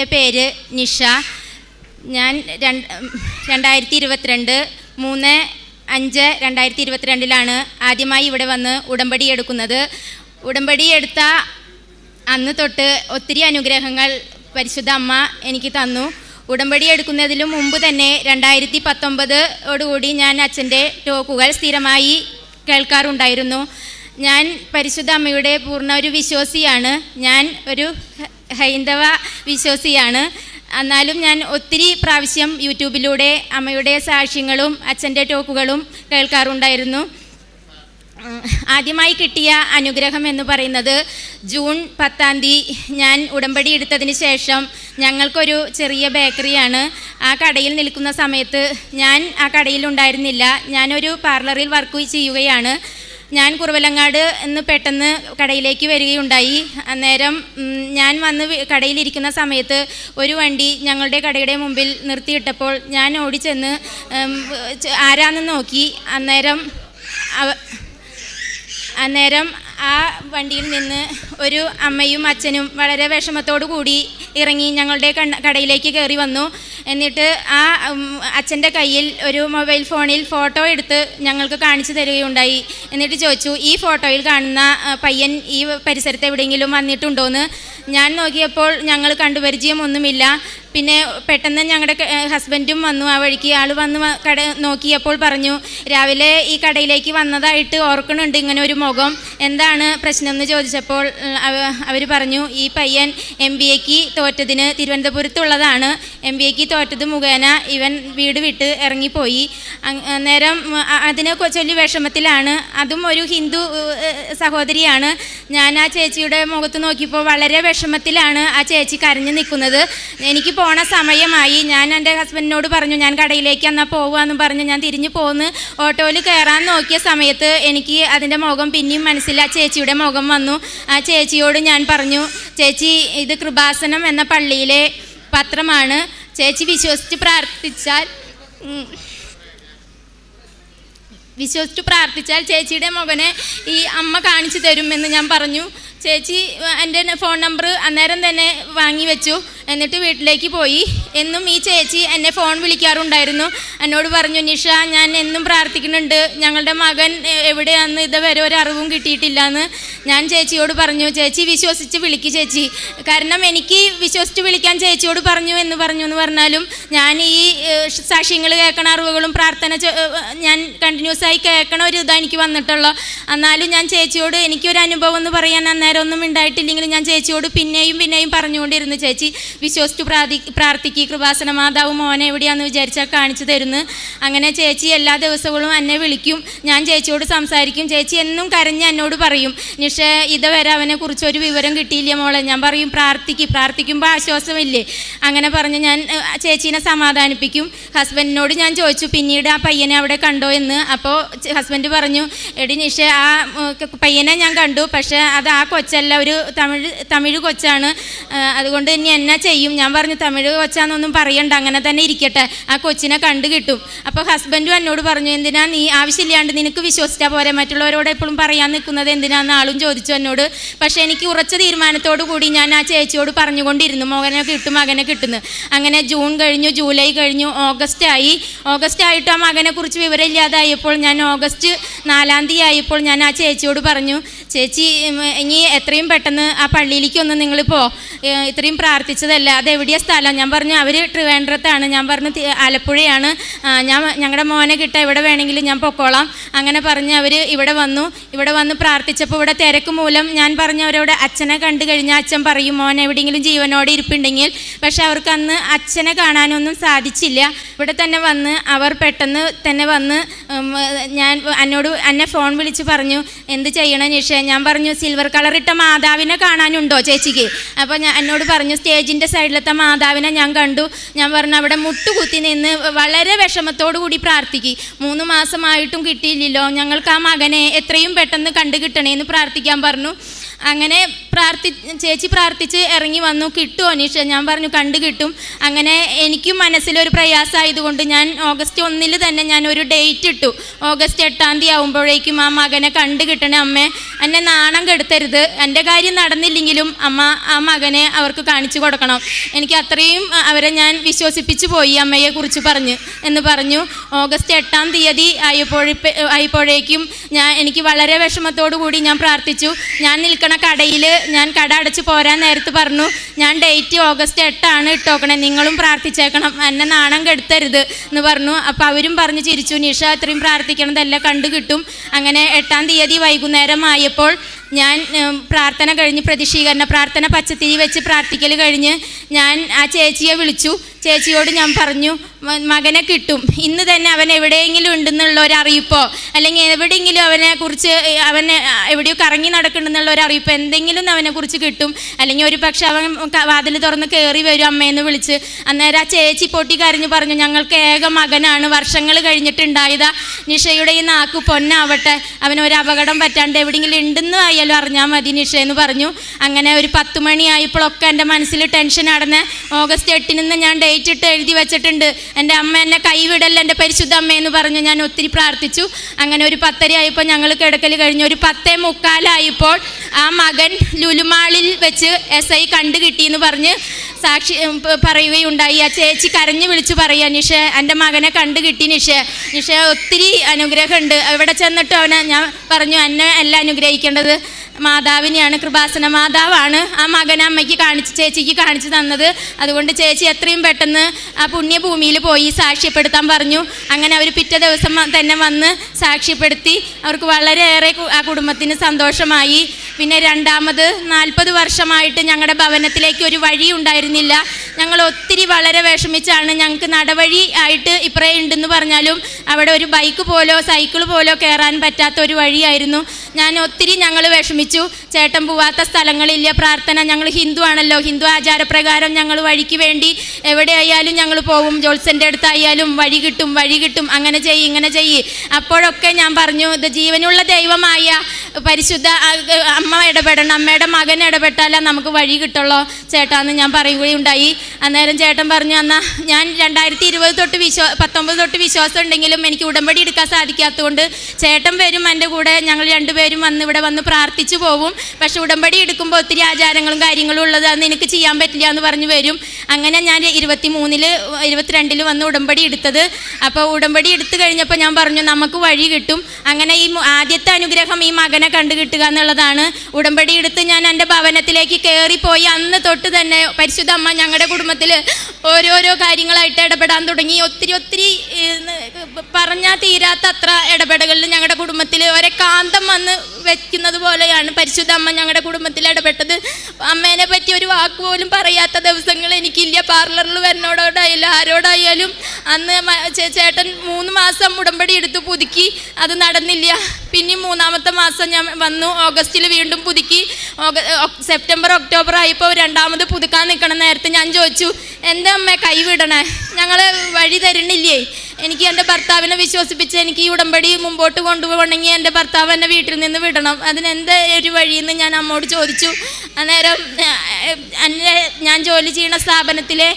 എന്റെ പേര് നിഷ. ഞാൻ രണ്ട് രണ്ടായിരത്തി ഇരുപത്തിരണ്ട് മൂന്ന് അഞ്ച് രണ്ടായിരത്തി ഇരുപത്തിരണ്ടിലാണ് ആദ്യമായി ഇവിടെ വന്ന് ഉടമ്പടി എടുക്കുന്നത്. ഉടമ്പടി എടുത്ത അന്ന് തൊട്ട് ഒത്തിരി അനുഗ്രഹങ്ങൾ പരിശുദ്ധ അമ്മ എനിക്ക് തന്നു. ഉടമ്പടി എടുക്കുന്നതിനു മുമ്പ് തന്നെ രണ്ടായിരത്തി പത്തൊമ്പതോടുകൂടി ഞാൻ അച്ഛന്റെ ടോക്കുകൾ സ്ഥിരമായി കേൾക്കാറുണ്ടായിരുന്നു. ഞാൻ പരിശുദ്ധ അമ്മയുടെ പൂർണ ഒരു വിശ്വാസിയാണ്. ഞാൻ ഒരു ഹൈന്ദവ വിശ്വസിയാണ്. എന്നാലും ഞാൻ ഒത്തിരി പ്രാവശ്യം യൂട്യൂബിലൂടെ അമ്മയുടെ സാക്ഷ്യങ്ങളും അച്ഛന്റെ ടോക്കുകളും കേൾക്കാറുണ്ടായിരുന്നു. ആദ്യമായി കിട്ടിയ അനുഗ്രഹം എന്ന് പറയുന്നത് ജൂൺ പത്താം തീയതി ഞാൻ ഉടമ്പടി എടുത്തതിന് ശേഷം ഞങ്ങൾക്കൊരു ചെറിയ ബേക്കറിയാണ്. ആ കടയിൽ നിൽക്കുന്ന സമയത്ത് ഞാൻ ആ കടയിൽ ഉണ്ടായിരുന്നില്ല ഞാനൊരു പാർലറിൽ വർക്ക് ചെയ്യുകയാണ്. ഞാൻ കുറവലങ്ങാട് എന്ന് പെട്ടെന്ന് കടയിലേക്ക് വരികയുണ്ടായി. അന്നേരം ഞാൻ വന്ന് കടയിലിരിക്കുന്ന സമയത്ത് ഒരു വണ്ടി ഞങ്ങളുടെ കടയുടെ മുമ്പിൽ നിർത്തിയിട്ടപ്പോൾ ഞാൻ ഓടിച്ചെന്ന് ആരാന്ന് നോക്കി. അന്നേരം അന്നേരം ആ വണ്ടിയിൽ നിന്ന് ഒരു അമ്മയും അച്ഛനും വളരെ വിഷമത്തോടു കൂടി ഇറങ്ങി ഞങ്ങളുടെ കടയിലേക്ക് കയറി വന്നു. എന്നിട്ട് ആ അച്ഛന്റെ കയ്യിൽ ഒരു മൊബൈൽ ഫോണിൽ ഫോട്ടോ എടുത്ത് ഞങ്ങൾക്ക് കാണിച്ചു തരികയുണ്ടായി. എന്നിട്ട് ചോദിച്ചു ഈ ഫോട്ടോയിൽ കാണുന്ന പയ്യൻ ഈ പരിസരത്ത് എവിടെയെങ്കിലും വന്നിട്ടുണ്ടോയെന്ന് ഞാൻ നോക്കിയപ്പോൾ ഞങ്ങൾ കണ്ടുപരിചയം ഒന്നുമില്ല. പിന്നെ പെട്ടെന്ന് ഞങ്ങളുടെ ഹസ്ബൻഡും വന്നു. ആ വഴിക്ക് ആൾ വന്ന് കട നോക്കിയപ്പോൾ പറഞ്ഞു രാവിലെ ഈ കടയിലേക്ക് വന്നതായിട്ട് ഓർക്കണുണ്ട് ഇങ്ങനെ ഒരു മുഖം. എന്താണ് പ്രശ്നം? എന്ന് ചോദിച്ചപ്പോൾ അവർ പറഞ്ഞു ഈ പയ്യൻ എം ബി എക്ക് തോറ്റതിന് തിരുവനന്തപുരത്തുള്ളതാണ്. എം ബി എക്ക് തോറ്റത് മുഖേന ഇവൻ വീട് വിട്ട് ഇറങ്ങിപ്പോയി. നേരം അതിനെ ചൊല്ലി വിഷമത്തിലാണ്. അതും ഒരു ഹിന്ദു സഹോദരിയാണ്. ഞാൻ ആ ചേച്ചിയുടെ മുഖത്ത് നോക്കിയപ്പോൾ വളരെ വിഷമത്തിലാണ് ആ ചേച്ചി കരഞ്ഞു നിൽക്കുന്നത്. എനിക്ക് പോണ സമയമായി. ഞാൻ എന്റെ ഹസ്ബൻഡിനോട് പറഞ്ഞു ഞാൻ കടയിലേക്ക് എന്നാൽ പോവാന്ന് പറഞ്ഞു ഞാൻ തിരിഞ്ഞു പോന്ന് ഓട്ടോയിൽ കയറാൻ നോക്കിയ സമയത്ത് എനിക്ക് അതിന്റെ മുഖം പിന്നെയും മനസ്സിൽ ആ ചേച്ചിയുടെ മുഖം വന്നു. ആ ചേച്ചിയോട് ഞാൻ പറഞ്ഞു ചേച്ചി ഇത് കൃപാസനം എന്ന പള്ളിയിലെ പത്രമാണ്. ചേച്ചി വിശ്വസിച്ച് പ്രാർത്ഥിച്ചാൽ വിശ്വസിച്ച് പ്രാർത്ഥിച്ചാൽ ചേച്ചിയുടെ മകനെ ഈ അമ്മ കാണിച്ചു തരുമെന്ന് ഞാൻ പറഞ്ഞു. ചേച്ചി എന്റെ ഫോൺ നമ്പർ അന്നേരം തന്നെ വാങ്ങി വെച്ചു. എന്നിട്ട് വീട്ടിലേക്ക് പോയി. എന്നും ഈ ചേച്ചി എന്നെ ഫോൺ വിളിക്കാറുണ്ടായിരുന്നു. എന്നോട് പറഞ്ഞു നിഷ ഞാൻ എന്നും പ്രാർത്ഥിക്കുന്നുണ്ട്. ഞങ്ങളുടെ മകൻ എവിടെയാണെന്ന് ഇതുവരെ ഒരു അറിവും കിട്ടിയിട്ടില്ല എന്ന് ഞാൻ ചേച്ചിയോട് പറഞ്ഞു ചേച്ചി വിശ്വസിച്ച് വിളിക്ക് ചേച്ചി. കാരണം എനിക്ക് വിശ്വസിച്ച് വിളിക്കാൻ ചേച്ചിയോട് പറഞ്ഞു എന്ന് പറഞ്ഞു എന്ന് പറഞ്ഞാലും ഞാൻ ഈ സാക്ഷ്യങ്ങൾ കേൾക്കണ അറിവുകളും പ്രാർത്ഥന ഞാൻ കണ്ടിന്യൂസ് ആയി കേൾക്കണ ഒരു ഇതാണ് എനിക്ക് വന്നിട്ടുള്ളൂ. എന്നാലും ഞാൻ ചേച്ചിയോട് എനിക്കൊരു അനുഭവം എന്ന് പറയാൻ അന്നേരം ഒന്നും ഉണ്ടായിട്ടില്ലെങ്കിലും ഞാൻ ചേച്ചിയോട് പിന്നെയും പിന്നെയും പറഞ്ഞുകൊണ്ടിരുന്നു ചേച്ചി വിശ്വസിച്ചു പ്രാർത്ഥി പ്രാർത്ഥിക്കുക കൃപാസന മാതാവ് മോനെ എവിടെയാണെന്ന് വിചാരിച്ചാൽ കാണിച്ചു തരുന്നു. അങ്ങനെ ചേച്ചി എല്ലാ ദിവസങ്ങളും എന്നെ വിളിക്കും. ഞാൻ ചേച്ചിയോട് സംസാരിക്കും. ചേച്ചി എന്നും കരഞ്ഞ് എന്നോട് പറയും പക്ഷേ ഇതുവരെ അവനെ കുറിച്ച് ഒരു വിവരം കിട്ടിയില്ല മോളെ. ഞാൻ പറയും പ്രാർത്ഥിക്കും പ്രാർത്ഥിക്കുമ്പോൾ ആശ്വാസമില്ലേ? അങ്ങനെ പറഞ്ഞ് ഞാൻ ചേച്ചീനെ സമാധാനിപ്പിക്കും. ഹസ്ബൻഡിനോട് ഞാൻ ചോദിച്ചു പിന്നീട് ആ പയ്യനെ അവിടെ കണ്ടോ? എന്ന് അപ്പോൾ ഹസ്ബൻഡ് പറഞ്ഞു എടി നിഷ ആ പയ്യനെ ഞാൻ കണ്ടു പക്ഷേ അത് ആ കൊച്ചല്ല ഒരു തമിഴ് തമിഴ് കൊച്ചാണ്. അതുകൊണ്ട് ഇനി എന്നാ ചെയ്യും? ഞാൻ പറഞ്ഞു തമിഴ് കൊച്ചാന്നൊന്നും പറയണ്ട അങ്ങനെ തന്നെ ഇരിക്കട്ടെ ആ കൊച്ചിനെ കണ്ടു കിട്ടും. അപ്പോൾ ഹസ്ബൻഡും എന്നോട് പറഞ്ഞു എന്തിനാ നീ ആവശ്യമില്ലാണ്ട് നിനക്ക് വിശ്വസിച്ചാൽ പോരെ? മറ്റുള്ളവരോട് എപ്പോഴും പറയാൻ നിൽക്കുന്നത് എന്തിനാന്ന് ആളും ചോദിച്ചു എന്നോട്. പക്ഷേ എനിക്ക് ഉറച്ച തീരുമാനത്തോടു കൂടി ഞാൻ ആ ചേച്ചിയോട് പറഞ്ഞുകൊണ്ടിരുന്നു മകനെ കിട്ടും മകനെ കിട്ടുന്നു. അങ്ങനെ ജൂൺ കഴിഞ്ഞു ജൂലൈ കഴിഞ്ഞു ഓഗസ്റ്റ് ആയി. ഓഗസ്റ്റ് ആയിട്ട് ആ മകനെ കുറിച്ച് വിവരമില്ലാതായപ്പോൾ ഞാൻ ഓഗസ്റ്റ് നാലാം തീയതി ആയപ്പോൾ ഞാൻ ആ ചേച്ചിയോട് പറഞ്ഞു ചേച്ചി ഇനി എത്രയും പെട്ടെന്ന് ആ പള്ളിയിലേക്ക് ഒന്ന് നിങ്ങളിപ്പോൾ ഇത്രയും പ്രാർത്ഥിച്ചതല്ല അത് എവിടെയാ സ്ഥലം? ഞാൻ പറഞ്ഞു അവർ ട്രിവാൻഡ്രത്താണ് ഞാൻ പറഞ്ഞു ആലപ്പുഴയാണ്. ഞാൻ ഞങ്ങളുടെ മോനെ കിട്ടാൻ ഇവിടെ വേണമെങ്കിൽ ഞാൻ പൊക്കോളാം. അങ്ങനെ പറഞ്ഞ് അവർ ഇവിടെ വന്നു. ഇവിടെ വന്ന് പ്രാർത്ഥിച്ചപ്പോൾ ഇവിടെ തിരക്ക് മൂലം ഞാൻ പറഞ്ഞു അവരോട് അച്ഛനെ കണ്ടു കഴിഞ്ഞാൽ അച്ഛൻ പറയും മോൻ എവിടെയെങ്കിലും ജീവനോടെ ഇരിപ്പുണ്ടെങ്കിൽ. പക്ഷെ അവർക്ക് അന്ന് അച്ഛനെ കാണാനൊന്നും സാധിച്ചില്ല. ഇവിടെ തന്നെ വന്ന് അവർ പെട്ടെന്ന് തന്നെ വന്ന് ഞാൻ എന്നോട് എന്നെ ഫോൺ വിളിച്ച് പറഞ്ഞു എന്ത് ചെയ്യണം നിഷ? ഞാൻ പറഞ്ഞു സിൽവർ കളർ ഇട്ട മാതാവിനെ കാണാനുണ്ടോ ചേച്ചിക്ക്? അപ്പോൾ ഞാൻ എന്നോട് പറഞ്ഞു സ്റ്റേജിന്റെ സൈഡിലത്തെ മാതാവിനെ ഞാൻ കണ്ടു. ഞാൻ പറഞ്ഞു അവിടെ മുട്ടുകുത്തി നിന്ന് വളരെ വിഷമത്തോടു കൂടി പ്രാർത്ഥിക്കും. മൂന്ന് മാസമായിട്ടും കിട്ടിയില്ലല്ലോ ഞങ്ങൾക്ക് ആ മകനെ എത്രയും പെട്ടെന്ന് കണ്ടു കിട്ടണേന്ന് പ്രാർത്ഥിക്കാൻ പറഞ്ഞു. അങ്ങനെ പ്രാർത്ഥി ചേച്ചി പ്രാർത്ഥിച്ച് ഇറങ്ങി വന്നു. കിട്ടുമോ അനീഷ. ഞാൻ പറഞ്ഞു കണ്ടു കിട്ടും. അങ്ങനെ എനിക്കും മനസ്സിലൊരു പ്രയാസമായതുകൊണ്ട് ഞാൻ ഓഗസ്റ്റ് ഒന്നിൽ തന്നെ ഞാൻ ഒരു ഡേറ്റ് ഇട്ടു. ഓഗസ്റ്റ് എട്ടാം തീയതി ആകുമ്പോഴേക്കും ആ മകനെ കണ്ടു കിട്ടണേ അമ്മേ. എന്നെ നാണം കെടുത്തരുത്. എന്റെ കാര്യം നടന്നില്ലെങ്കിലും അമ്മ ആ മകനെ അവർക്ക് കാണിച്ചു കൊടുക്കണം. എനിക്ക് അത്രയും അവരെ ഞാൻ വിശ്വസിപ്പിച്ചു പോയി അമ്മയെ കുറിച്ച് പറഞ്ഞ് എന്ന് പറഞ്ഞു. ഓഗസ്റ്റ് എട്ടാം തീയതി ആയപ്പോഴേ ആയപ്പോഴേക്കും ഞാൻ എനിക്ക് വളരെ വിഷമത്തോടു കൂടി ഞാൻ പ്രാർത്ഥിച്ചു. ഞാൻ നിൽക്കണ കടയിൽ ഞാൻ കട അടച്ച് പോരാൻ നേരത്ത് പറഞ്ഞു ഞാൻ ഡേറ്റ് ഓഗസ്റ്റ് എട്ടാണ് ഇട്ടോക്കണേ നിങ്ങളും പ്രാർത്ഥിച്ചേക്കണം എന്നെ നാണം കെടുത്തരുത് എന്ന് പറഞ്ഞു. അപ്പോൾ അവരും പറഞ്ഞ് ചിരിച്ചു നിഷ അത്രയും പ്രാർത്ഥിക്കണതല്ല കണ്ടു കിട്ടും അങ്ങനെ എട്ടാം തീയതി വൈകുന്നേരം ആയപ്പോൾ ഞാൻ പ്രാർത്ഥന കഴിഞ്ഞ് പ്രതിഷീകരണ പ്രാർത്ഥന പച്ചത്തിരി വെച്ച് പ്രാർത്ഥിക്കൽ കഴിഞ്ഞ് ഞാൻ ആ ചേച്ചിയെ വിളിച്ചു. ചേച്ചിയോട് ഞാൻ പറഞ്ഞു മകനെ കിട്ടും. ഇന്ന് തന്നെ അവൻ എവിടെയെങ്കിലും ഉണ്ടെന്നുള്ള ഒരു അറിയിപ്പോ അല്ലെങ്കിൽ എവിടെയെങ്കിലും അവനെ കുറിച്ച് അവനെ എവിടെയോ കറങ്ങി നടക്കുന്നുണ്ടെന്നുള്ള ഒരു അറിയിപ്പ് എന്തെങ്കിലും അവനെ കുറിച്ച് കിട്ടും. അല്ലെങ്കിൽ ഒരു പക്ഷെ അവൻ വാതിൽ തുറന്ന് കയറി വരും അമ്മയെന്ന് വിളിച്ച്. അന്നേരം ആ ചേച്ചി പൊട്ടി കരഞ്ഞു പറഞ്ഞു ഞങ്ങൾക്ക് ഏക മകനാണ്. വർഷങ്ങൾ കഴിഞ്ഞിട്ടുണ്ടായതാ. നിഷയുടെ ഈ നാക്ക് പൊന്നാവട്ടെ. അവനൊരു അപകടം പറ്റാണ്ട് എവിടെയെങ്കിലും ഉണ്ടെന്ന് ആയാലും അറിഞ്ഞാൽ മതി നിഷ എന്ന് പറഞ്ഞു. അങ്ങനെ ഒരു പത്ത് മണിയായപ്പോഴൊക്കെ എന്റെ മനസ്സിൽ ടെൻഷൻ അടന്ന് ഓഗസ്റ്റ് എട്ടിന് ഞാൻ ഡേറ്റ് ഇട്ട് എഴുതി വെച്ചിട്ടുണ്ട്. എന്റെ അമ്മ എന്നെ കൈവിടല്ല എന്റെ പരിശുദ്ധ അമ്മയെന്ന് പറഞ്ഞു ഞാൻ ഒത്തിരി പ്രാർത്ഥിച്ചു. അങ്ങനെ ഒരു പത്തര ആയപ്പോൾ ഞങ്ങൾ കിടക്കൽ കഴിഞ്ഞു ഒരു പത്തേ മുക്കാലായപ്പോൾ ആ മകൻ ലുലുമാളിൽ വെച്ച് എസ് ഐ കണ്ടു കിട്ടിയെന്ന് പറഞ്ഞ് സാക്ഷി പറയുകയുണ്ടായി. ആ ചേച്ചി കരഞ്ഞു വിളിച്ചു പറയുക നിഷ എന്റെ മകനെ കണ്ടു കിട്ടി നിഷ. നിഷ ഒത്തിരി അനുഗ്രഹമുണ്ട്. അവിടെ ചെന്നിട്ട് അവനെ ഞാൻ പറഞ്ഞു എന്നെ അല്ല അനുഗ്രഹിക്കേണ്ടത്. മാതാവിനെയാണ് കൃപാസന മാതാവാണ് ആ മകൻ അമ്മയ്ക്ക് കാണിച്ച് ചേച്ചിക്ക് കാണിച്ചു തന്നത്. അതുകൊണ്ട് ചേച്ചി എത്രയും പെട്ടെന്ന് ആ പുണ്യഭൂമിയിൽ പോയി സാക്ഷ്യപ്പെടുത്താൻ പറഞ്ഞു. അങ്ങനെ അവർ പിറ്റേ ദിവസം തന്നെ വന്ന് സാക്ഷ്യപ്പെടുത്തി. അവർക്ക് വളരെയേറെ ആ കുടുംബത്തിന് സന്തോഷമായി. പിന്നെ രണ്ടാമത് നാൽപ്പത് വർഷമായിട്ട് ഞങ്ങളുടെ ഭവനത്തിലേക്ക് ഒരു വഴി ഉണ്ടായിരുന്നില്ല. ഞങ്ങൾ ഒത്തിരി വളരെ വിഷമിച്ചാണ് ഞങ്ങൾക്ക് നടവഴി ആയിട്ട് ഇപ്പറേ ഉണ്ടെന്ന് പറഞ്ഞാലും അവിടെ ഒരു ബൈക്ക് പോലോ സൈക്കിൾ പോലോ കയറാൻ പറ്റാത്ത ഒരു വഴിയായിരുന്നു. ഞാൻ ഒത്തിരി ഞങ്ങൾ വിഷമിച്ചു. ചേട്ടൻ പോവാത്ത സ്ഥലങ്ങളില്ല. പ്രാർത്ഥന ഞങ്ങൾ ഹിന്ദു ആണല്ലോ. ഹിന്ദു ആചാരപ്രകാരം ഞങ്ങൾ വഴിക്ക് വേണ്ടി എവിടെയായാലും ഞങ്ങൾ പോവും. ജോത്സന്റെ അടുത്തായാലും വഴി കിട്ടും വഴി കിട്ടും. അങ്ങനെ ചെയ്യ് ഇങ്ങനെ ചെയ്യ്. അപ്പോഴൊക്കെ ഞാൻ പറഞ്ഞു ഇത് ജീവനുള്ള ദൈവമായ പരിശുദ്ധ ആ, അമ്മ ഇടപെടണം. അമ്മയുടെ മകൻ ഇടപെട്ടാലേ നമുക്ക് വഴി കിട്ടുള്ളൂ. ചേട്ടാന്ന് ഞാൻ പറയുകയുണ്ടായി അന്നേരം ചേട്ടൻ പറഞ്ഞു എന്നാൽ ഞാൻ രണ്ടായിരത്തി ഇരുപത് തൊട്ട് വിശ്വാ പത്തൊമ്പത് തൊട്ട് വിശ്വാസം ഉണ്ടെങ്കിലും എനിക്ക് ഉടമ്പടി എടുക്കാൻ സാധിക്കാത്തതുകൊണ്ട് ചേട്ടൻ വരും എന്റെ കൂടെ ഞങ്ങൾ രണ്ടുപേരും വന്ന് ഇവിടെ വന്ന് പ്രാർത്ഥിച്ചു പോവും. പക്ഷെ ഉടമ്പടി എടുക്കുമ്പോൾ ഒത്തിരി ആചാരങ്ങളും കാര്യങ്ങളും ഉള്ളത് അന്ന് എനിക്ക് ചെയ്യാൻ പറ്റില്ല എന്ന് പറഞ്ഞു വരും. അങ്ങനെ ഞാൻ ഇരുപത്തി മൂന്നിൽ ഇരുപത്തിരണ്ടിൽ വന്ന് ഉടമ്പടി എടുത്തത്. അപ്പോൾ ഉടമ്പടി എടുത്തു കഴിഞ്ഞപ്പോൾ ഞാൻ പറഞ്ഞു നമുക്ക് വഴി കിട്ടും. അങ്ങനെ ഈ ആദ്യത്തെ അനുഗ്രഹം ഈ മകനെ കണ്ടു കിട്ടുക എന്നുള്ളതാണ്. ഉടമ്പടി എടുത്ത് ഞാൻ എന്റെ ഭവനത്തിലേക്ക് കയറിപ്പോയി. അന്ന് തൊട്ട് തന്നെ പരിശുദ്ധ അമ്മ ഞങ്ങളുടെ കുടുംബത്തിൽ ഓരോരോ കാര്യങ്ങളായിട്ട് ഇടപെടാൻ തുടങ്ങി. ഒത്തിരി ഒത്തിരി പറഞ്ഞാൽ തീരാത്ത അത്ര ഇടപെടലുകളിൽ ഞങ്ങളുടെ കുടുംബത്തിൽ ഒരേ കാന്തം വന്ന് വെക്കുന്നത് പോലെയാണ് പരിശുദ്ധ അമ്മ ഞങ്ങളുടെ കുടുംബത്തിൽ ഇടപെട്ടത്. അമ്മേനെ പറ്റി ഒരു വാക്ക് പോലും പറയാത്ത ദിവസങ്ങൾ എനിക്കില്ല. പാർലറിൽ വരുന്നോടോടായാലും ആരോടായാലും അന്ന് ചേട്ടൻ മൂന്ന് മാസം ഉടമ്പടി എടുത്ത് പുതുക്കി. അത് നടന്നില്ല. പിന്നെ മൂന്നാമത്തെ മാസം ഞാൻ വന്നു. ഓഗസ്റ്റിൽ വീണ്ടും പുതുക്കി. സെപ്റ്റംബർ ഒക്ടോബർ ആയപ്പോൾ രണ്ടാമത് പുതുക്കാൻ നിൽക്കണം നേരത്തെ ഞാൻ ചോദിച്ചു എന്താ അമ്മ കൈവിടണേ? ഞങ്ങൾ വഴി തരണില്ലേ എനിക്ക് എന്റെ ഭർത്താവിനെ വിശ്വസിപ്പിച്ച് എനിക്ക് ഈ ഉടമ്പടി മുമ്പോട്ട് കൊണ്ടുപോകണമെങ്കിൽ എന്റെ ഭർത്താവ് എന്നെ വീട്ടിൽ നിന്ന് വിടണം. അതിനെന്ത് ഒരു വഴിയെന്ന് ഞാൻ അമ്മോട് ചോദിച്ചു. അന്നേരം എന്റെ ഞാൻ ജോലി ചെയ്യുന്ന സ്ഥാപനത്തിലെ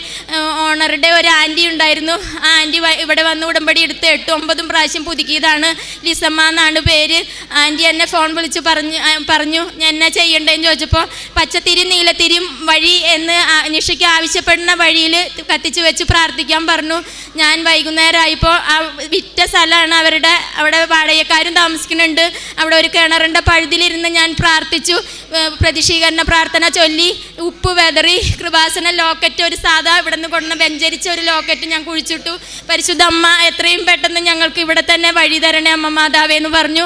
ഓണറുടെ ഒരു ആന്റി ഉണ്ടായിരുന്നു. ആ ആന്റി ഇവിടെ വന്ന് ഉടമ്പടി എടുത്ത് എട്ട് ഒമ്പതും പ്രാവശ്യം പുതുക്കിയതാണ്. ലിസമ്മ എന്നാണ് പേര്. ആന്റി എന്നെ ഫോൺ വിളിച്ച് പറഞ്ഞു പറഞ്ഞു ഞാൻ എന്നാ ചെയ്യണ്ടേന്ന് ചോദിച്ചപ്പോൾ പച്ചത്തിരി നീലത്തിരിയും വഴി എന്ന് നിഷയ്ക്ക് ആവശ്യപ്പെടുന്ന വഴിയിൽ കത്തിച്ച് വെച്ച് പ്രാർത്ഥിക്കാൻ പറഞ്ഞു. ഞാൻ വൈകുന്നേരം ആയപ്പോൾ ആ വിറ്റ സ്ഥലമാണ് അവരുടെ അവിടെ വാടകക്കാരും താമസിക്കുന്നുണ്ട്. അവിടെ ഒരു കിണറിന്റെ പഴുതിലിരുന്ന് ഞാൻ പ്രാർത്ഥിച്ചു. പ്രതിഷീകരണ പ്രാർത്ഥന ചൊല്ലി. ഉപ്പ് വെതറി കൃപാസന ലോക്കറ്റ് ഒരു സാധാ ഇവിടെ നിന്ന് കൊണ്ടുവന്ന വെഞ്ചരിച്ച ഒരു ലോക്കറ്റ് ഞാൻ കുഴിച്ചിട്ടു. പരിശുദ്ധ അമ്മ എത്രയും പെട്ടെന്ന് ഞങ്ങൾക്ക് ഇവിടെ തന്നെ വഴി തരണേ അമ്മ മാതാവേ എന്ന് പറഞ്ഞു.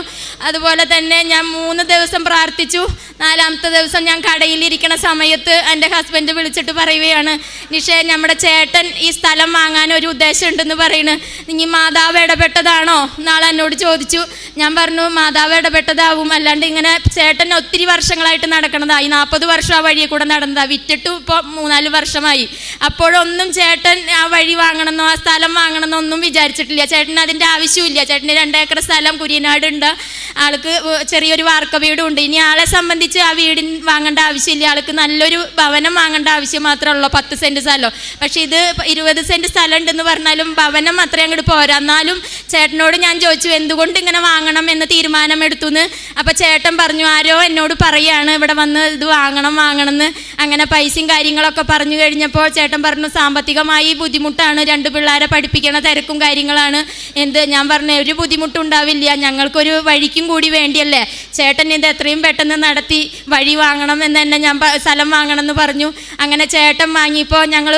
അതുപോലെ തന്നെ ഞാൻ മൂന്ന് ദിവസം പ്രാർത്ഥിച്ചു. നാലാമത്തെ ദിവസം ഞാൻ കടയിലിരിക്കണ സമയത്ത് എന്റെ ഹസ്ബൻഡ് വിളിച്ചിട്ട് പറയുകയാണ് നിഷേ നമ്മുടെ ചേട്ടൻ ഈ സ്ഥലം വാങ്ങാൻ ഒരു ഉദ്ദേശം ഉണ്ടെന്ന് പറയുന്നു നീ മാതാവ് ഇടപെട്ടതാണോ? നാളെ എന്നോട് ചോദിച്ചു. ഞാൻ പറഞ്ഞു മാതാവ് ഇടപെട്ടതാവും. അല്ലാണ്ട് ഇങ്ങനെ ചേട്ടൻ ഒത്തിരി വർഷങ്ങളായിട്ട് നടക്കണതായി. നാൽപ്പത് വർഷം ആ വഴിയെ കൂടെ നടന്നതാ. വിറ്റിട്ട് ഇപ്പോൾ മൂന്നാൽ വർഷമായി. അപ്പോഴൊന്നും ചേട്ടൻ ആ വഴി വാങ്ങണമെന്നോ ആ സ്ഥലം വാങ്ങണമെന്നോ ഒന്നും വിചാരിച്ചിട്ടില്ല. ചേട്ടന് അതിന്റെ ആവശ്യമില്ല ചേട്ടന് രണ്ടേക്കർ സ്ഥലം കുര്യനാട് ഉണ്ട് ആൾക്ക് ചെറിയൊരു വാർക്ക വീടും ഉണ്ട്. ഇനി ആളെ സംബന്ധിച്ച് ആ വീടിന് വാങ്ങേണ്ട ആവശ്യമില്ല. ആൾക്ക് നല്ലൊരു ഭവനം വാങ്ങേണ്ട ആവശ്യം മാത്രമേ ഉള്ളൂ. പത്ത് സെന്റ് സ്ഥലം. പക്ഷേ ഇത് ഇരുപത് സെന്റ് സ്ഥലം ഉണ്ടെന്ന് പറഞ്ഞാലും ഭവനം അത്രയും അങ്ങോട്ട് പോരാ. എന്നാലും ചേട്ടനോട് ഞാൻ ചോദിച്ചു എന്തുകൊണ്ട് ഇങ്ങനെ വാങ്ങണം എന്ന് തീരുമാനം എടുത്തു എന്ന് അപ്പം ചേട്ടൻ പറഞ്ഞു ആരോ എന്നോട് പറയാണ് ഇവിടെ വന്ന് ഇത് വാങ്ങണം വാങ്ങണം എന്ന് അങ്ങനെ പൈസയും കാര്യങ്ങളൊക്കെ പറഞ്ഞു കഴിഞ്ഞപ്പോൾ ചേട്ടൻ പറഞ്ഞു സാമ്പത്തികമായി ബുദ്ധിമുട്ടാണ്. രണ്ട് പിള്ളേരെ പഠിപ്പിക്കണ തിരക്കും കാര്യങ്ങളാണ്. എന്ത്? ഞാൻ പറഞ്ഞു ഒരു ബുദ്ധിമുട്ടും ഉണ്ടാവില്ല. ഞങ്ങൾക്കൊരു വഴിക്കും കൂടി വേണ്ടിയല്ലേ. ചേട്ടൻ ഇത് എത്രയും പെട്ടെന്ന് നടത്തി വഴി വാങ്ങണം എന്ന് തന്നെ ഞാൻ സ്ഥലം വാങ്ങണം എന്ന് പറഞ്ഞു. അങ്ങനെ ചേട്ടൻ വാങ്ങിയപ്പോൾ ഞങ്ങൾ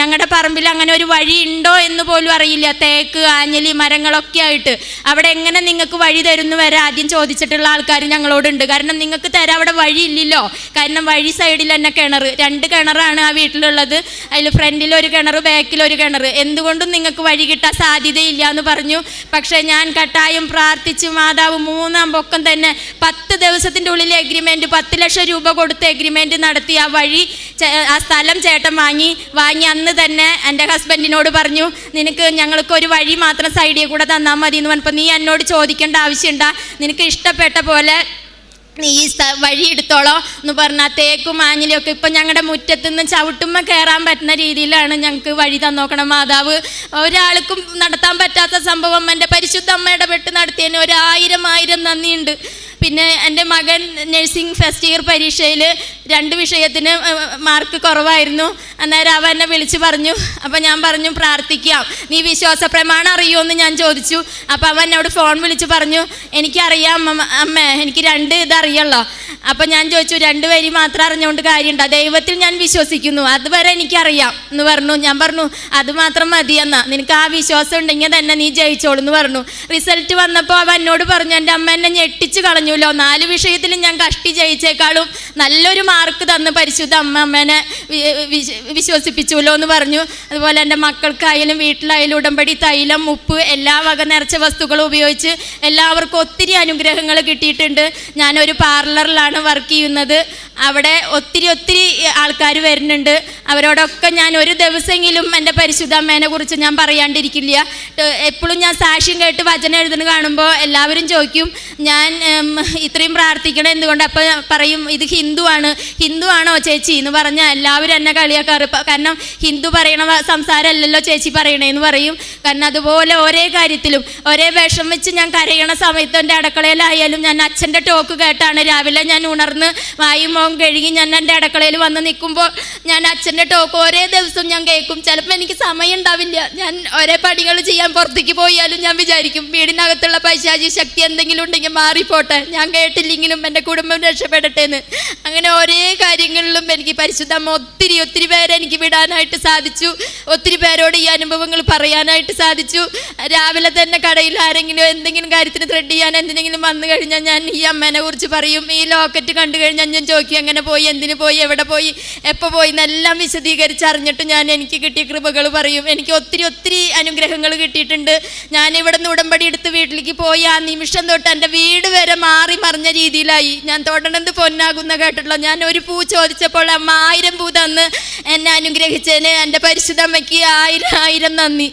ഞങ്ങളുടെ പറമ്പിൽ അങ്ങനെ ഒരു വഴി ഉണ്ടോ എന്ന് പോലും അറിയില്ല. തേക്ക് ആഞ്ഞലി മരങ്ങളൊക്കെ ആയിട്ട്. അവിടെ എങ്ങനെ നിങ്ങൾക്ക് വഴി തരുന്നു വരെ ആദ്യം ചോദിച്ചിട്ടുള്ള ആൾക്കാർ ഞങ്ങളോടുണ്ട്. കാരണം നിങ്ങൾക്ക് തരാൻ അവിടെ വഴി ഇല്ലല്ലോ കാരണം വഴി സൈഡിൽ തന്നെ കിണർ രണ്ട് കിണറാണ് ആ വീട്ടിലുള്ളത്. അതിൽ ഫ്രണ്ടിൽ ഒരു കിണർ ബാക്കിൽ ഒരു കിണർ എന്തുകൊണ്ടും നിങ്ങൾക്ക് വഴി കിട്ടാൻ സാധ്യതയില്ല എന്ന് പറഞ്ഞു. പക്ഷേ ഞാൻ കട്ടായം പ്രാർത്ഥിച്ചു മാതാവ് മൂന്നാം പൊക്കം തന്നെ പത്ത് ദിവസത്തിന്റെ ഉള്ളിൽ എഗ്രിമെന്റ് പത്ത് ലക്ഷം രൂപ കൊടുത്ത് എഗ്രിമെന്റ് നടത്തി ആ വഴി ആ സ്ഥലം ചേട്ടൻ വാങ്ങി വാങ്ങി അന്ന് തന്നെ എന്റെ ഹസ്ബൻഡിനോട് പറഞ്ഞു നിനക്ക് ഞങ്ങൾക്ക് ഒരു വഴി മാത്രം സൈഡിൽ കൂടെ തന്നാൽ മതി എന്ന് പറഞ്ഞപ്പോൾ നീ എന്നോട് ചോദിക്കേണ്ട ആവശ്യമുണ്ട? നിനക്ക് ഇഷ്ടപ്പെട്ട പോലെ നീ ഈ വഴി എടുത്തോളോ എന്ന് പറഞ്ഞാൽ തേക്കും മാഞ്ഞിലും ഒക്കെ ഇപ്പം ഞങ്ങളുടെ മുറ്റത്ത് നിന്ന് ചവിട്ടുമ്പോൾ കയറാൻ പറ്റുന്ന രീതിയിലാണ് ഞങ്ങൾക്ക് വഴി തന്നോക്കണം മാതാവ്. ഒരാൾക്കും നടത്താൻ പറ്റാത്ത സംഭവം എന്റെ പരിശുദ്ധ അമ്മ ഇടപെട്ട് നടത്തിയതിന് ഒരായിരം ആയിരം നന്ദിയുണ്ട്. പിന്നെ എന്റെ മകൻ നഴ്സിംഗ് ഫസ്റ്റ് ഇയർ പരീക്ഷയിൽ രണ്ട് വിഷയത്തിന് മാർക്ക് കുറവായിരുന്നു. അന്നേരം അവ എന്നെ വിളിച്ച് പറഞ്ഞു അപ്പം ഞാൻ പറഞ്ഞു പ്രാർത്ഥിക്കാം. നീ വിശ്വാസ പ്രമാണം അറിയുമോ എന്ന് ഞാൻ ചോദിച്ചു. അപ്പം അവൻ എന്നോട് ഫോൺ വിളിച്ച് പറഞ്ഞു എനിക്കറിയാം അമ്മ എനിക്ക് രണ്ട് ഇതറിയല്ലോ അപ്പം ഞാൻ ചോദിച്ചു രണ്ട് വരി മാത്രം അറിഞ്ഞുകൊണ്ട് കാര്യമുണ്ട്? ദൈവത്തിൽ ഞാൻ വിശ്വസിക്കുന്നു. അതുവരെ എനിക്കറിയാം. എന്ന് പറഞ്ഞു. ഞാൻ പറഞ്ഞു അത് മാത്രം മതി എന്നാ. നിനക്ക് ആ വിശ്വാസം ഉണ്ടെങ്കിൽ തന്നെ നീ ജയിച്ചോളൂ എന്ന് പറഞ്ഞു. റിസൾട്ട് വന്നപ്പോൾ അവൻ എന്നോട് പറഞ്ഞു എന്റെ അമ്മ എന്നെ ഞെട്ടിച്ച് കളഞ്ഞുല്ലോ. നാല് വിഷയത്തിലും ഞാൻ കഷ്ടി ജയിച്ചേക്കാളും നല്ലൊരു മാർക്ക് തന്ന് പരിശുദ്ധ അമ്മ അമ്മേനെ വിശ്വസിപ്പിച്ചുല്ലോ എന്ന് പറഞ്ഞു. അതുപോലെ എന്റെ മക്കൾക്കായാലും വീട്ടിലായാലും ഉടമ്പടി തൈലം ഉപ്പ് എല്ലാ വക നിറച്ച വസ്തുക്കളും ഉപയോഗിച്ച് എല്ലാവർക്കും ഒത്തിരി അനുഗ്രഹങ്ങൾ കിട്ടിയിട്ടുണ്ട്. ഞാനൊരു പാർലറിലാണ് വർക്ക് ചെയ്യുന്നത്. അവിടെ ഒത്തിരി ഒത്തിരി ആൾക്കാർ വരുന്നുണ്ട്. അവരോടൊക്കെ ഞാൻ ഒരു ദിവസമെങ്കിലും എന്റെ പരിശുദ്ധ അമ്മേനെ കുറിച്ച് ഞാൻ പറയാണ്ടിരിക്കില്ല. എപ്പോഴും ഞാൻ സാക്ഷ്യം കേട്ട് വചനം എഴുതുന്ന കാണുമ്പോൾ എല്ലാവരും ചോദിക്കും ഞാൻ ഇത്രയും പ്രാർത്ഥിക്കണം എന്തുകൊണ്ട്? അപ്പോൾ പറയും ഇത് ഹിന്ദു ആണ്. ഹിന്ദു ആണോ ചേച്ചി? എന്ന് പറഞ്ഞാൽ എല്ലാവരും എന്നെ കളിയാക്കാറ്. കാരണം ഹിന്ദു പറയണ സംസാരമല്ലല്ലോ ചേച്ചി പറയണേന്ന് പറയും. കാരണം അതുപോലെ ഒരേ കാര്യത്തിലും ഒരേ വേഷം വെച്ച് ഞാൻ കരയണ സമയത്ത് എന്റെ അടുക്കളയിലായാലും ഞാൻ അച്ഛന്റെ ടോക്ക് കേട്ടാണ് രാവിലെ ഞാൻ ഉണർന്ന് വായും മുഖം കഴുകി ഞാൻ എന്റെ അടുക്കളയിൽ വന്ന് നിൽക്കുമ്പോൾ ഞാൻ അച്ഛന്റെ ടോക്ക് ഒരേ ദിവസവും ഞാൻ കേൾക്കും. ചിലപ്പോൾ എനിക്ക് സമയം ഉണ്ടാവില്ല. ഞാൻ ഒരേ പണികൾ ചെയ്യാൻ പുറത്തേക്ക് പോയാലും ഞാൻ വിചാരിക്കും വീടിനകത്തുള്ള പൈശാചി ശക്തി എന്തെങ്കിലും ഉണ്ടെങ്കിൽ മാറിപ്പോട്ടെ. ഞാൻ കേട്ടില്ലെങ്കിലും എന്റെ കുടുംബം രക്ഷപ്പെടട്ടെ എന്ന് അങ്ങനെ ഒരേ കാര്യങ്ങളിലും എനിക്ക് പരിശുദ്ധമ്മ ഒത്തിരി ഒത്തിരി പേരെ എനിക്ക് വിടാനായിട്ട് സാധിച്ചു. ഒത്തിരി പേരോട് ഈ അനുഭവങ്ങൾ പറയാനായിട്ട് സാധിച്ചു. രാവിലെ തന്നെ കടയിൽ ആരെങ്കിലും എന്തെങ്കിലും കാര്യത്തിന് ത്രെഡ് ചെയ്യാൻ എന്തിനെങ്കിലും വന്നു കഴിഞ്ഞാൽ ഞാൻ ഈ അമ്മേനെ കുറിച്ച് പറയും. ഈ ലോക്കറ്റ് കണ്ടു കഴിഞ്ഞാൽ ഞാൻ ചോദിക്കും എങ്ങനെ പോയി എന്തിനു പോയി എവിടെ പോയി എപ്പോൾ പോയി എന്നെല്ലാം വിശദീകരിച്ച് അറിഞ്ഞിട്ട് ഞാൻ എനിക്ക് കിട്ടിയ കൃപകൾ പറയും. എനിക്ക് ഒത്തിരി ഒത്തിരി അനുഗ്രഹങ്ങൾ കിട്ടിയിട്ടുണ്ട്. ഞാൻ ഇവിടെ നിന്ന് ഉടമ്പടി എടുത്ത് വീട്ടിലേക്ക് പോയി ആ നിമിഷം തൊട്ട് എന്റെ വീട് വരെ മാറി മറിഞ്ഞ രീതിയിലായി. ഞാൻ തൊടണത് പൊന്നാകുന്ന കേട്ടിട്ടുള്ള ഞാൻ ഒരു പൂ ചോദിച്ചപ്പോൾ അമ്മ ആയിരം പൂ തന്ന് എന്നെ അനുഗ്രഹിച്ചതിന് എന്റെ പരിശുദ്ധമ്മയ്ക്ക് ആയിരം ആയിരം നന്ദി.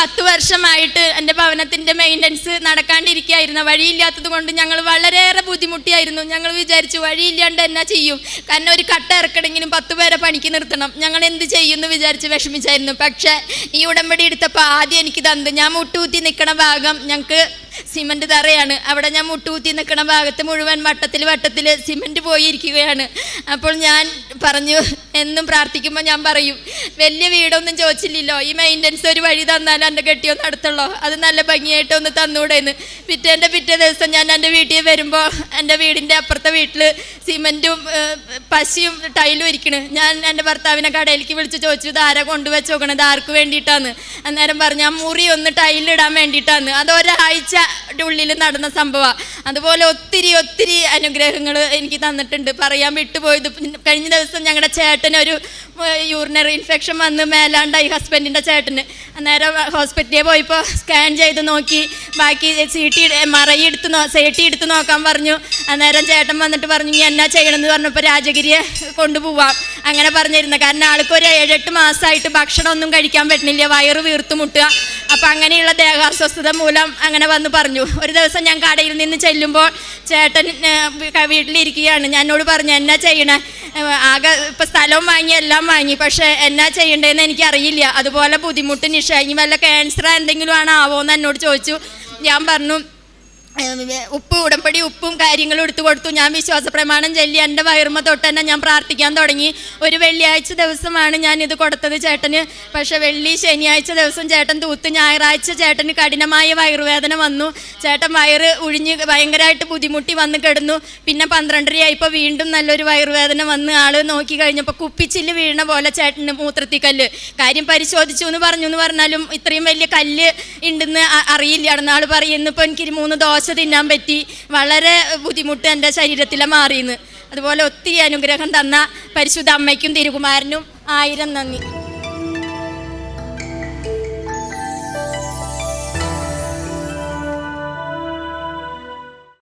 പത്ത് വർഷമായിട്ട് എന്റെ ഭവനത്തിന്റെ മെയിന്റനൻസ് നടക്കാണ്ടിരിക്കുകയായിരുന്നു വഴിയില്ലാത്തത് കൊണ്ട് ഞങ്ങൾ വളരെയേറെ ബുദ്ധിമുട്ടിയായിരുന്നു. ഞങ്ങൾ വിചാരിച്ചു വഴിയില്ലാണ്ട് എന്നാ ചെയ്യും? കാരണം ഒരു കട്ട ഇറക്കണമെങ്കിലും പത്ത് പേരെ പണിക്ക് നിർത്തണം. ഞങ്ങൾ എന്ത് ചെയ്യുമെന്ന് വിചാരിച്ച് വിഷമിച്ചായിരുന്നു. പക്ഷേ ഈ ഉടമ്പടി എടുത്തപ്പോൾ ആദ്യം എനിക്ക് തന്നത് ഞാൻ മുട്ടുകുത്തി നിൽക്കണ ഭാഗം ഞങ്ങൾക്ക് സിമന്റ് തറയാണ്. അവിടെ ഞാൻ മുട്ടുകുത്തി നിൽക്കുന്ന ഭാഗത്ത് മുഴുവൻ വട്ടത്തിൽ വട്ടത്തിൽ സിമന്റ് പോയിരിക്കുകയാണ്. അപ്പോൾ ഞാൻ പറഞ്ഞു എന്നും പ്രാർത്ഥിക്കുമ്പോൾ ഞാൻ പറയും വലിയ വീടൊന്നും ചോദിച്ചില്ലല്ലോ. ഈ മെയിന്റനൻസ് ഒരു വഴി തന്നാൽ എന്റെ കെട്ടിയൊന്നും അടുത്തുള്ളോ അത് നല്ല ഭംഗിയായിട്ട് ഒന്ന് തന്നൂടെന്ന്. പിറ്റേന്റെ പിറ്റേ ദിവസം ഞാൻ എന്റെ വീട്ടിൽ വരുമ്പോൾ എന്റെ വീടിന്റെ അപ്പുറത്തെ വീട്ടിൽ സിമന്റും പശിയും പശയും ടൈലും ഇരിക്കണ്. ഞാൻ എന്റെ ഭർത്താവിനെ കടയിലേക്ക് വിളിച്ച് ചോദിച്ചു ഇത് ആരാ കൊണ്ടുവച്ച് നോക്കണത് ആർക്ക് വേണ്ടിയിട്ടാണ് അന്നേരം പറഞ്ഞു ആ മുറി ഒന്ന് ടൈലിടാൻ വേണ്ടിയിട്ടാണ് അത് ഒരാഴ്ച ഉള്ളിൽ നടന്ന സംഭവമാണ് അതുപോലെ ഒത്തിരി ഒത്തിരി അനുഗ്രഹങ്ങൾ എനിക്ക് തന്നിട്ടുണ്ട്. പറയാൻ വിട്ടുപോയത്. കഴിഞ്ഞ ദിവസം ഞങ്ങളുടെ ചേട്ടനൊരു യൂറിനറി ഇൻഫെക്ഷൻ വന്ന് മേലാണ്ടായി ഹസ്ബൻഡിന്റെ ചേട്ടന്. അന്നേരം ഹോസ്പിറ്റലിൽ പോയപ്പോൾ സ്കാൻ ചെയ്ത് നോക്കി. ബാക്കി സി ടി എം എടുത്ത് നോ സി ടി എടുത്ത് നോക്കാൻ പറഞ്ഞു. അന്നേരം ചേട്ടൻ വന്നിട്ട് പറഞ്ഞു ഇനി എന്നാ ചെയ്യണമെന്ന് പറഞ്ഞപ്പോൾ രാജഗിരിയെ കൊണ്ടുപോവാം. അങ്ങനെ പറഞ്ഞിരുന്നു. കാരണം ആൾക്ക് ഒരു ഏഴെട്ട് മാസമായിട്ട് ഭക്ഷണമൊന്നും കഴിക്കാൻ പറ്റുന്നില്ല. വയറ് വീർത്തു മുട്ടുക. അപ്പം അങ്ങനെയുള്ള ദേഹാസ്വസ്ഥത മൂലം അങ്ങനെ വന്ന് പറഞ്ഞു. ഒരു ദിവസം ഞാൻ കടയിൽ നിന്ന് ചെല്ലുമ്പോൾ ചേട്ടൻ വീട്ടിലിരിക്കുകയാണ്. ഞാൻ എന്നോട് പറഞ്ഞു എന്നാ ചെയ്യണേ? ആകെ ഇപ്പം സ്ഥലവും വാങ്ങി എല്ലാം വാങ്ങി. പക്ഷേ എന്നാ ചെയ്യണ്ടേന്ന് എനിക്കറിയില്ല. അതുപോലെ ബുദ്ധിമുട്ട് നിഷ. ഇനി വല്ല ക്യാൻസർ എന്തെങ്കിലും ആണോ ആവോന്ന് എന്നോട് ചോദിച്ചു. ഞാൻ പറഞ്ഞു ഉപ്പ് ഉടമ്പടി ഉപ്പും കാര്യങ്ങളും എടുത്തു കൊടുത്തു. ഞാൻ വിശ്വാസ പ്രമാണം ചൊല്ലി എന്റെ വയറുമ തൊട്ട് തന്നെ ഞാൻ പ്രാർത്ഥിക്കാൻ തുടങ്ങി. ഒരു വെള്ളിയാഴ്ച ദിവസമാണ് ഞാൻ ഇത് കൊടുത്തത് ചേട്ടന്. പക്ഷെ വെള്ളി ശനിയാഴ്ച ദിവസം ചേട്ടൻ തൂത്ത് ഞായറാഴ്ച ചേട്ടന് കഠിനമായ വയറുവേദന വന്നു. ചേട്ടൻ വയറ് ഉഴിഞ്ഞ് ഭയങ്കരമായിട്ട് ബുദ്ധിമുട്ടി വന്ന് കിടന്നു. പിന്നെ പന്ത്രണ്ടരയായപ്പോൾ വീണ്ടും നല്ലൊരു വയറുവേദന വന്ന് ആൾ നോക്കി കഴിഞ്ഞപ്പോൾ കുപ്പിച്ചില്ല് വീണ പോലെ ചേട്ടന് മൂത്രത്തി കല്ല് കാര്യം പരിശോധിച്ചു എന്ന് പറഞ്ഞു എന്ന് പറഞ്ഞാലും ഇത്രയും വലിയ കല്ല് ഉണ്ടെന്ന് അറിയില്ല. ആൾ പറയുന്നു ഇപ്പോൾ എനിക്ക് മൂന്ന് ദോശ തിന്നാൻ പറ്റി. വളരെ ബുദ്ധിമുട്ട് എന്റെ ശരീരത്തിലെ മാറിയെന്ന്. അതുപോലെ ഒത്തിരി അനുഗ്രഹം തന്ന പരിശുദ്ധ അമ്മയ്ക്കും തിരുകുമാരനും ആയിരം നന്ദി.